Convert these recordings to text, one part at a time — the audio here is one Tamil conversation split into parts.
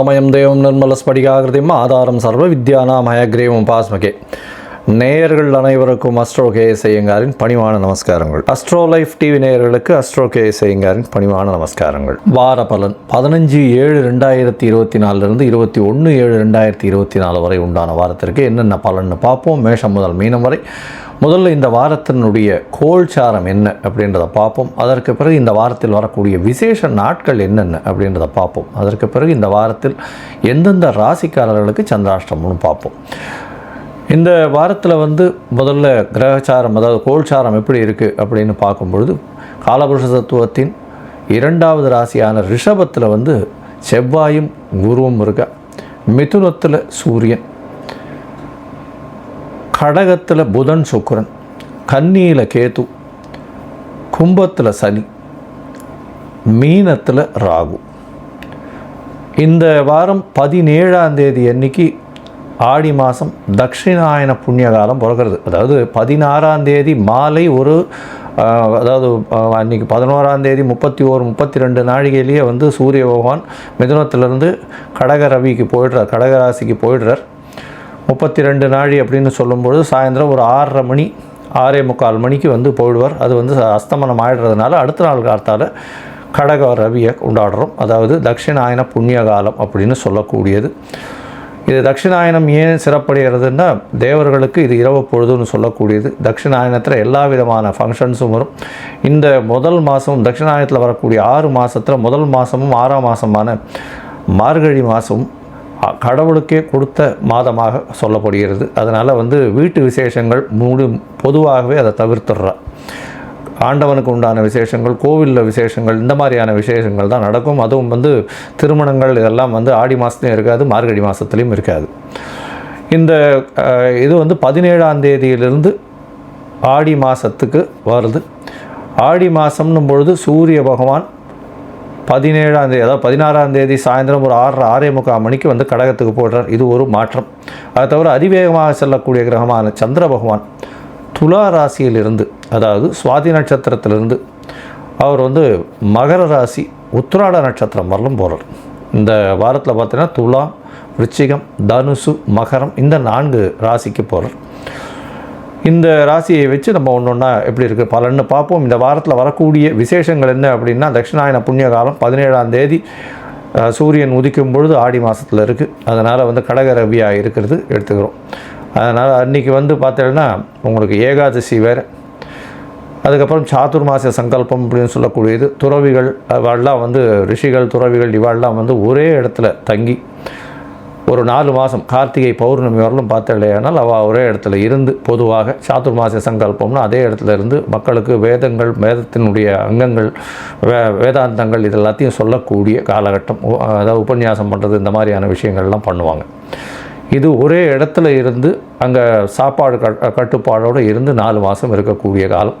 ஞானானந்தமயம் தேவம் நிர்மலஸ்படிகாகிருதிம் ஆதாரம் சர்வ வித்யானாம் ஹயக்ரீவம் பாஸ்மகே. நேயர்கள் அனைவருக்கும் அஸ்ட்ரோ கே செய்யுங்காரின் பணிவான நமஸ்காரங்கள். அஸ்ட்ரோ லைஃப் டிவி நேயர்களுக்கு அஸ்ட்ரோ கே செய்யுங்காரின் பணிவான நமஸ்காரங்கள். வார பலன் பதினஞ்சு ஏழு ரெண்டாயிரத்தி இருபத்தி நாலுலேருந்து இருபத்தி ஒன்று ஏழு ரெண்டாயிரத்தி இருபத்தி நாலு வரை உண்டான வாரத்திற்கு என்னென்ன பலன்னு பார்ப்போம். மேஷம் முதல் மீனம் வரை முதல்ல இந்த வாரத்தினுடைய கோல்சாரம் என்ன அப்படின்றத பார்ப்போம். அதற்கு பிறகு இந்த வாரத்தில் வரக்கூடிய விசேஷ நாட்கள் என்னென்ன அப்படின்றத பார்ப்போம். அதற்கு பிறகு இந்த வாரத்தில் எந்தெந்த ராசிக்காரர்களுக்கு சந்திராஷ்டமம்னு பார்ப்போம். இந்த வாரத்தில் வந்து முதல்ல கிரகச்சாரம் அதாவது கோல்சாரம் எப்படி இருக்குது அப்படின்னு பார்க்கும்பொழுது காலபுருஷ தத்துவத்தின் இரண்டாவது ராசியான ரிஷபத்தில் வந்து செவ்வாயும் குருவும் இருக்க? மிதுனத்தில் சூரியன். கடகத்தில் புதன் சுக்கரன் கன்னியில் கேது கும்பத்தில் சனி மீனத்தில் ராகு. இந்த வாரம் பதினேழாம் தேதி அன்னைக்கு ஆடி மாதம் தட்சிணாயன புண்ணிய காலம் பிறக்கிறது. அதாவது பதினாறாம் தேதி மாலை ஒரு அதாவது அன்றைக்கி அன்னைக்கு பதினோராம் தேதி முப்பத்தி ஓரு முப்பத்தி ரெண்டு நாழிகையிலேயே வந்து சூரிய பகவான் மிதுனத்திலேருந்து கடக ரவிக்கு போயிடுறார் கடகராசிக்கு போயிடுறார். முப்பத்தி ரெண்டு நாழி அப்படின்னு சொல்லும்பொழுது சாயந்தரம் ஒரு ஆறரை மணி ஆறே முக்கால் மணிக்கு வந்து போயிடுவார். அது வந்து அஸ்தமனம் ஆயிடுறதுனால அடுத்த நாள் காலத்தால் கடக ரவியை கொண்டாடுறோம். அதாவது தட்சிணாயன புண்ணிய காலம் அப்படின்னு சொல்லக்கூடியது. இது தட்சிணாயனம் ஏன் சிறப்படைகிறதுன்னா தேவர்களுக்கு இது இரவு பொழுதுன்னு சொல்லக்கூடியது. தட்சிணாயனத்தில் எல்லா விதமான ஃபங்க்ஷன்ஸும் வரும். இந்த முதல் மாதம் தட்சிணாயனத்தில் வரக்கூடிய ஆறு மாதத்தில் முதல் மாதமும் ஆறாம் மாதமான மார்கழி மாதமும் கடவுளுக்கே கொடுத்த மாதமாக சொல்லப்படுகிறது. அதனால் வந்து வீட்டு விசேஷங்கள் முழு பொதுவாகவே அதை தவிர்த்துடுறா. ஆண்டவனுக்கு உண்டான விசேஷங்கள் கோவிலில் விசேஷங்கள் இந்த மாதிரியான விசேஷங்கள் தான் நடக்கும். அதுவும் வந்து திருமணங்கள் இதெல்லாம் வந்து ஆடி மாதத்துலையும் இருக்காது மார்கழி மாதத்துலேயும் இருக்காது. இந்த இது வந்து பதினேழாம் தேதியிலிருந்து ஆடி மாதத்துக்கு வருது. ஆடி மாதம்னும் பொழுது சூரிய பகவான் பதினேழாம் தேதி அதாவது பதினாறாம் தேதி சாயந்தரம் ஒரு ஆறு ஆறே முக்கால் மணிக்கு வந்து கடகத்துக்கு போடுறார். இது ஒரு மாற்றம். அதை தவிர அதிவேகமாக செல்லக்கூடிய கிரகமான சந்திர பகவான் துலா ராசியிலிருந்து அதாவது சுவாதி நட்சத்திரத்திலிருந்து அவர் வந்து மகர ராசி உத்திராட நட்சத்திரம் வரலும் போகிறார் இந்த வாரத்தில் பார்த்தீங்கன்னா துலா விருச்சிகம் தனுசு மகரம் இந்த நான்கு ராசிக்கு போகிறார் இந்த ராசியை வச்சு நம்ம ஒன்று ஒன்றா எப்படி இருக்குது பலன்னு பார்ப்போம். இந்த வாரத்தில் வரக்கூடிய விசேஷங்கள் என்ன அப்படின்னா தட்சிணாயன புண்ணிய காலம் பதினேழாம் தேதி சூரியன் உதிக்கும் பொழுது ஆடி மாதத்தில் இருக்குது அதனால் வந்து கடக ரவியாக இருக்கிறது எடுத்துக்கிறோம். அதனால் அன்றைக்கி வந்து பார்த்தீங்கன்னா உங்களுக்கு ஏகாதசி வேறு. அதுக்கப்புறம் சாதுர்மாச சங்கல்பம் அப்படின்னு சொல்லக்கூடியது. துறவிகள் இவாள்லாம் வந்து ரிஷிகள் துறவிகள் இவாள்லாம் வந்து ஒரே இடத்துல தங்கி ஒரு நாலு மாதம் கார்த்திகை பௌர்ணமி வரலும் பார்த்தலையானால் அவள் ஒரே இடத்துல இருந்து பொதுவாக சாதுர்மாச சங்கல்பம்னு அதே இடத்துல இருந்து மக்களுக்கு வேதங்கள் வேதத்தினுடைய அங்கங்கள் வே வேதாந்தங்கள் இது எல்லாத்தையும் சொல்லக்கூடிய காலகட்டம் அதாவது உபன்யாசம் பண்ணுறது இந்த மாதிரியான விஷயங்கள்லாம் பண்ணுவாங்க. இது ஒரே இடத்துல இருந்து அங்கே சாப்பாடு கட் கட்டுப்பாடோடு இருந்து நாலு மாதம் இருக்கக்கூடிய காலம்.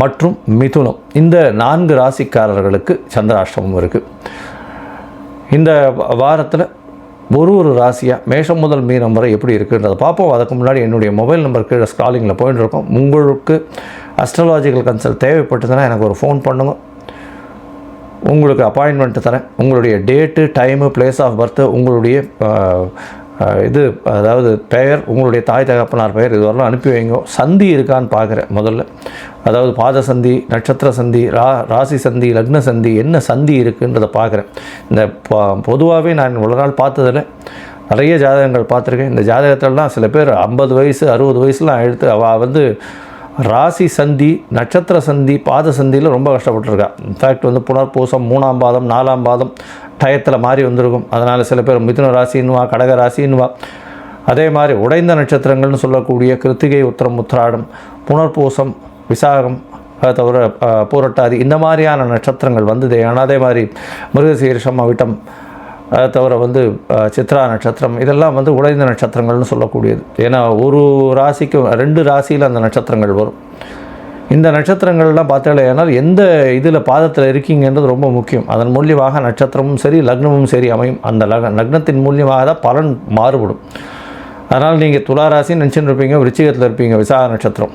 மற்றும் மிதுனம். இந்த நான்கு ராசிக்காரர்களுக்கு சந்திராஷ்டமம் இருக்குது இந்த வாரத்தில் ஒரு ஒரு ராசியாக மேஷம் முதல் மீனம் வரை எப்படி இருக்குன்றதை பார்ப்போம். அதுக்கு முன்னாடி என்னுடைய மொபைல் நம்பர் கீழே ஸ்காலிங்கில் போயிட்டு இருக்கோம். உங்களுக்கு அஸ்ட்ராலாஜிக்கல் கன்சல்ட் தேவைப்பட்டதுன்னா எனக்கு ஒரு ஃபோன் பண்ணுங்க. உங்களுக்கு அப்பாயின்மெண்ட்டு தரேன். உங்களுடைய date time place of birth உங்களுடைய இது அதாவது பெயர் உங்களுடைய தாய் தகப்பனார் பெயர் இதுவரெல்லாம் அனுப்பி வைங்க. சந்தி இருக்கான்னு பார்க்குறேன் முதல்ல. அதாவது பாத சந்தி நட்சத்திர சந்தி ரா ராசி சந்தி லக்ன சந்தி என்ன சந்தி இருக்குன்றதை பார்க்குறேன். இந்த பொதுவாகவே நான் இவ்வளோ நாள் பார்த்ததில் நிறைய ஜாதகங்கள் பார்த்துருக்கேன். இந்த ஜாதகத்திலலாம் சில பேர் ஐம்பது வயசு அறுபது வயசுலாம் எடுத்து அவள் வந்து ராசி சந்தி நட்சத்திர சந்தி பாத சந்தியில் ரொம்ப கஷ்டப்பட்டுருக்கா. இன்ஃபேக்ட் வந்து புனர்பூசம் மூணாம் பாதம் நாலாம் பாதம் டயத்தில் மாறி வந்திருக்கும். அதனால் சில பேர் மிதுன ராசின்னுவா கடக ராசின்னுவா. அதே மாதிரி உடைந்த நட்சத்திரங்கள்னு சொல்லக்கூடிய கிருத்திகை உத்திரம் உத்திராடம் புனர்பூசம் விசாகம் அதை தவிர பூரட்டாதி இந்த மாதிரியான நட்சத்திரங்கள் வந்தது. ஆனால் அதே மாதிரி மிருகசீரிஷம் அவிட்டம் அதை தவிர வந்து சித்ரா நட்சத்திரம் இதெல்லாம் வந்து உடைந்த நட்சத்திரங்கள்னு சொல்லக்கூடியது. ஏன்னா ஒரு ராசிக்கும் ரெண்டு ராசியில் அந்த நட்சத்திரங்கள் வரும். இந்த நட்சத்திரங்கள்லாம் பார்த்தாலேனால் எந்த இதில் பாதத்தில் இருக்கீங்கன்றது ரொம்ப முக்கியம். அதன் மூலியமாக நட்சத்திரமும் சரி லக்னமும் சரி அமையும். அந்த லக லக்னத்தின் மூலியமாக தான் பலன் மாறுபடும். அதனால் நீங்கள் துளாராசின்னு நினச்சின்னு இருப்பீங்க விருச்சிகத்தில் இருப்பீங்க விசாக நட்சத்திரம்.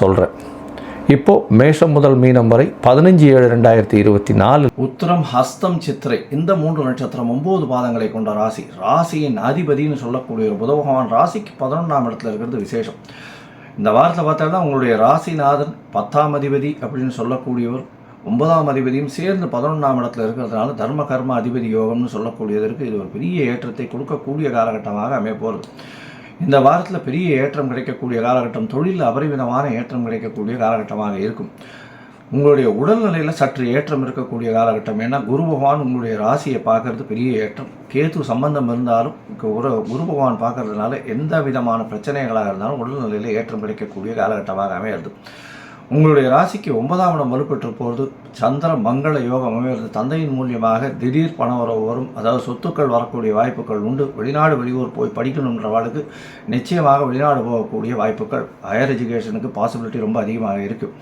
சொல்கிறேன் இப்போது மேஷம் முதல் மீனம் வரை பதினஞ்சு ஏழு ரெண்டாயிரத்தி இருபத்தி நாலு. உத்திரம் ஹஸ்தம் சித்திரை இந்த மூன்று நட்சத்திரம் ஒம்பது பாதங்களை கொண்ட ராசி. ராசியின் அதிபதினு சொல்லக்கூடிய ஒரு புத பகவான் ராசிக்கு பதினொன்றாம் இடத்துல இருக்கிறது விசேஷம். இந்த வாரத்தில் பார்த்தோம்னா உங்களுடைய ராசிநாதன் பத்தாம் அதிபதி அப்படின்னு சொல்லக்கூடியவர் ஒன்பதாம் அதிபதியும் சேர்ந்து பதினொன்றாம் இடத்துல இருக்கிறதுனால தர்ம கர்ம அதிபதி யோகம்னு சொல்லக்கூடியதற்கு இது ஒரு பெரிய ஏற்றத்தை கொடுக்கக்கூடிய காலகட்டமாக அமைய போகிறது. இந்த வாரத்தில் பெரிய ஏற்றம் கிடைக்கக்கூடிய காலகட்டம் தொழிலில் அபரிமிதமான ஏற்றம் கிடைக்கக்கூடிய காலகட்டமாக இருக்கும். உங்களுடைய உடல்நிலையில் சற்று ஏற்றம் இருக்கக்கூடிய காலகட்டம். ஏன்னா குரு பகவான் உங்களுடைய ராசியை பார்க்கறது பெரிய ஏற்றம். கேது சம்பந்தம் இருந்தாலும் குரு குரு பகவான் பார்க்கறதுனால எந்த விதமான பிரச்சனைகளாக இருந்தாலும் உடல்நிலையில் ஏற்றம் கிடைக்கக்கூடிய காலகட்டமாக அமையிறது. உங்களுடைய ராசிக்கு ஒன்பதாம் இடம் வலுப்பெற்ற போது சந்திர மங்கள யோகம் அமைவது தந்தையின் மூலியமாக திடீர் பண வரவு வரும். அதாவது சொத்துக்கள் வரக்கூடிய வாய்ப்புகள் உண்டு. வெளிநாடு வெளியூர் போய் படிக்கணுன்றவாளுக்கு நிச்சயமாக வெளிநாடு போகக்கூடிய வாய்ப்புகள் ஹையர் எஜுகேஷனுக்கு பாசிபிலிட்டி ரொம்ப அதிகமாக இருக்குது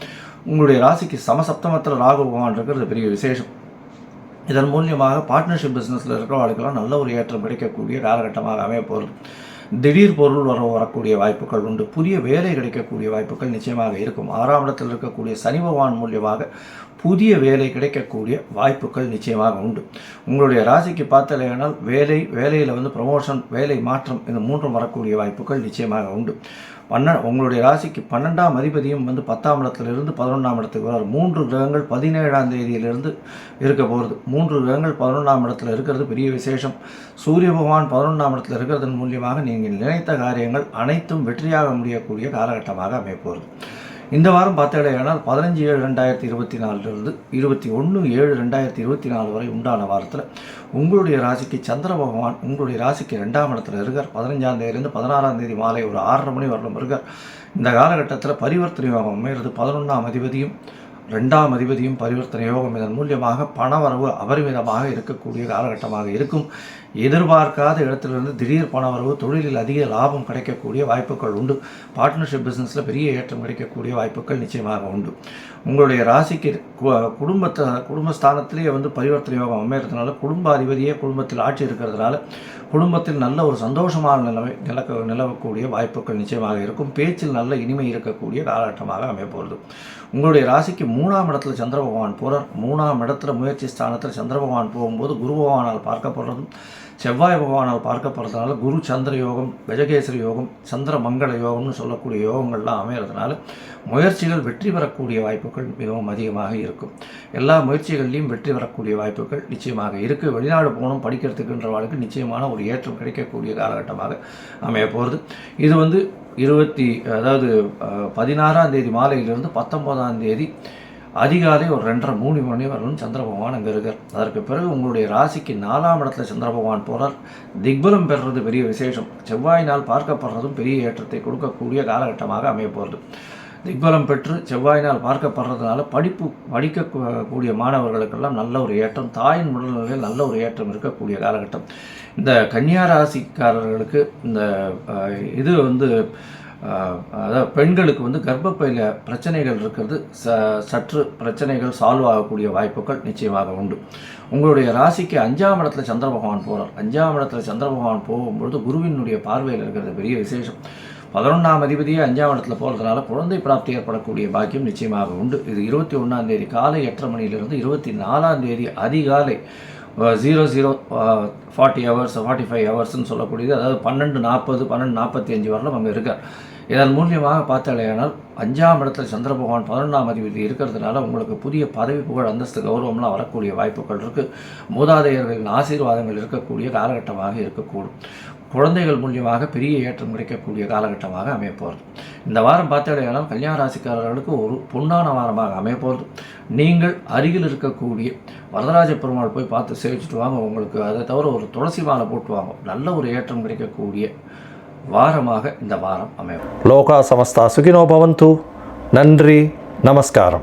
உங்களுடைய ராசிக்கு சமசப்தமத்தில் ராகு பகவான் இருக்கிறது பெரிய விசேஷம். இதன் மூலியமாக பார்ட்னர்ஷிப் பிஸ்னஸில் இருக்கிறவர்களுக்கெல்லாம் நல்ல ஒரு ஏற்றம் கிடைக்கக்கூடிய காலகட்டமாக அமைய போகிறது. திடீர் பொருள் வர வரக்கூடிய வாய்ப்புகள் உண்டு. புதிய வேலை கிடைக்கக்கூடிய வாய்ப்புகள் நிச்சயமாக இருக்கும். ஆறாம் இடத்தில் இருக்கக்கூடிய சனி பகவான் மூலியமாக புதிய வேலை கிடைக்கக்கூடிய வாய்ப்புகள் நிச்சயமாக உண்டு. உங்களுடைய ராசிக்கு பார்த்தலையானால் வேலை வேலையில் வந்து ப்ரமோஷன் வேலை மாற்றம் இந்த மூன்றும் வரக்கூடிய வாய்ப்புகள் நிச்சயமாக உண்டு. பன்ன உங்களுடைய ராசிக்கு பன்னெண்டாம் அதிபதியும் வந்து பத்தாம் இடத்துலேருந்து பதினொன்றாம் இடத்துக்கு வரார். மூன்று கிரகங்கள் பதினேழாம் தேதியிலிருந்து இருக்க போகிறது மூன்று கிரகங்கள் பதினொன்றாம் இடத்துல இருக்கிறது பெரிய விசேஷம். சூரிய பகவான் பதினொன்றாம் இடத்துல இருக்கிறதன் மூலியமாக நீங்கள் நினைத்த காரியங்கள் அனைத்தும் வெற்றியாக முடியக்கூடிய காலகட்டமாக அமைப்போகிறது இந்த வாரம் பார்த்தீங்கன்னா பதினஞ்சு ஏழு ரெண்டாயிரத்தி இருபத்தி நாலுலேருந்து இருபத்தி ஒன்று ஏழு ரெண்டாயிரத்தி இருபத்தி நாலு வரை உண்டான வாரத்தில் உங்களுடைய ராசிக்கு சந்திர பகவான் உங்களுடைய ராசிக்கு ரெண்டாம் இடத்துல இருக்கார். பதினஞ்சாம் தேதியிலேருந்து பதினாறாம் தேதி மாலை ஒரு ஆறரை மணி வரலும் இருக்கார். இந்த காலகட்டத்தில் பரிவர்த்தனை யோகம் அமைகிறது பதினொன்றாம் அதிபதியும் ரெண்டாம் அதிபதியும் பரிவர்த்தனை யோகம் இதன் மூலியமாக பணவரவு அபரிமிதமாக இருக்கக்கூடிய காலகட்டமாக இருக்கும். எதிர்பார்க்காத இடத்திலிருந்து திடீர் பணவரவு தொழிலில் அதிக லாபம் கிடைக்கக்கூடிய வாய்ப்புகள் உண்டு. பார்ட்னர்ஷிப் பிஸ்னஸில் பெரிய ஏற்றம் கிடைக்கக்கூடிய வாய்ப்புகள் நிச்சயமாக உண்டு. உங்களுடைய ராசிக்கு கு- குடும்பத்தை குடும்பஸ்தானத்திலேயே வந்து பரிவர்த்தனை யோகம் அமைகிறதுனால குடும்ப அதிபதியே குடும்பத்தில் ஆட்சி இருக்கிறதுனால குடும்பத்தில் நல்ல ஒரு சந்தோஷமான நிலைமை நிலக்க நிலவக்கூடிய வாய்ப்புகள் நிச்சயமாக இருக்கும். பேச்சில் நல்ல இனிமை இருக்கக்கூடிய காலகட்டமாக அமையப்போகிறது உங்களுடைய ராசிக்கு மூணாம் இடத்துல சந்திர பகவான் போகிறார் மூணாம் இடத்துல முயற்சி ஸ்தானத்தில் சந்திர பகவான் போகும்போது குரு பகவானால் பார்க்கப்படுறதும் செவ்வாய் பகவானால் பார்க்கப்படுறதுனால குரு சந்திர யோகம் கஜகேசரி யோகம் சந்திர மங்கள யோகம்னு சொல்லக்கூடிய யோகங்கள்லாம் அமைகிறதுனால முயற்சிகள் வெற்றி பெறக்கூடிய வாய்ப்புகள் மிகவும் அதிகமாக இருக்கும். எல்லா முயற்சிகள்லையும் வெற்றி பெறக்கூடிய வாய்ப்புகள் நிச்சயமாக இருக்குது வெளிநாடு போகணும் படிக்கிறதுக்குன்றவாளுக்கு நிச்சயமான ஒரு ஏற்றம் கிடைக்கக்கூடிய காலகட்டமாக அமைய போகிறது இது வந்து இருபத்தி அதாவது பதினாறாம் தேதி மாலையிலிருந்து பத்தொன்பதாம் தேதி அதிகாலை ஒரு ரெண்டரை மூணு மணி வரலும் சந்திர பகவான் அங்கே இருக்கார். அதற்கு பிறகு உங்களுடைய ராசிக்கு நாலாம் இடத்துல சந்திர பகவான் போகிறார் திக்பலம் பெறுறது பெரிய விசேஷம். செவ்வாயினால் பார்க்கப்படுறதும் பெரிய ஏற்றத்தை கொடுக்கக்கூடிய காலகட்டமாக அமைய போகிறது திக்பலம் பெற்று செவ்வாயினால் பார்க்கப்படுறதுனால படிப்பு படிக்கக்கூடிய மாணவர்களுக்கெல்லாம் நல்ல ஒரு ஏற்றம் தாயின் உடல்நிலையில் நல்ல ஒரு ஏற்றம் இருக்கக்கூடிய காலகட்டம். இந்த கன்னியா ராசிக்காரர்களுக்கு இந்த இது வந்து அதாவது பெண்களுக்கு வந்து கர்ப்பப்பையில் பிரச்சனைகள் இருக்கிறது ச சற்று பிரச்சனைகள் சால்வ் ஆகக்கூடிய வாய்ப்புகள் நிச்சயமாக உண்டு. உங்களுடைய ராசிக்கு அஞ்சாம் இடத்துல சந்திர பகவான் போகிறார் அஞ்சாம் இடத்துல சந்திர பகவான் போகும்பொழுது குருவினுடைய பார்வையில் இருக்கிறது பெரிய விசேஷம். பதினொன்றாம் அதிபதியே அஞ்சாம் இடத்துல போகிறதுனால குழந்தை பிராப்தி ஏற்படக்கூடிய பாக்கியம் நிச்சயமாக உண்டு. இது இருபத்தி ஒன்றாம் தேதி காலை எட்டரை மணியிலிருந்து இருபத்தி நாலாம் தேதி அதிகாலை zero zero forty hours forty five ஹவர்ஸ்னு சொல்லக்கூடியது. அதாவது பன்னெண்டு நாற்பது பன்னெண்டு நாற்பத்தி அஞ்சு வரலாம் அங்கே இருக்கார். இதன் மூலியமாக பார்த்தாலேயானால் அஞ்சாம் இடத்துல சந்திர பகவான் பதினொன்றாம் அதிபதி இருக்கிறதுனால உங்களுக்கு புதிய பதவி புகழ் அந்தஸ்து கௌரவம்லாம் வரக்கூடிய வாய்ப்புகள் இருக்குது மூதாதையர்களின் ஆசீர்வாதங்கள் இருக்கக்கூடிய காலகட்டமாக இருக்கக்கூடும். குழந்தைகள் மூலியமாக பெரிய ஏற்றம் கிடைக்கக்கூடிய காலகட்டமாக அமையப்போகிறது இந்த வாரம் பார்த்தாலேயானால் கல்யாண ராசிக்காரர்களுக்கு ஒரு பொன்னான வாரமாக அமையப்போகிறது நீங்கள் அருகில் இருக்கக்கூடிய வரதராஜ பெருமாள் போய் பார்த்து சேவிச்சுட்டு வாங்க. உங்களுக்கு அதை தவிர ஒரு துளசி மாலை போட்டு வாங்க. நல்ல ஒரு ஏற்றம் கிடைக்கக்கூடிய வாரமாக இந்த வாரம் அமையும். லோகா சமஸ்தா சுகினோ பவந்து. நன்றி நமஸ்காரம்.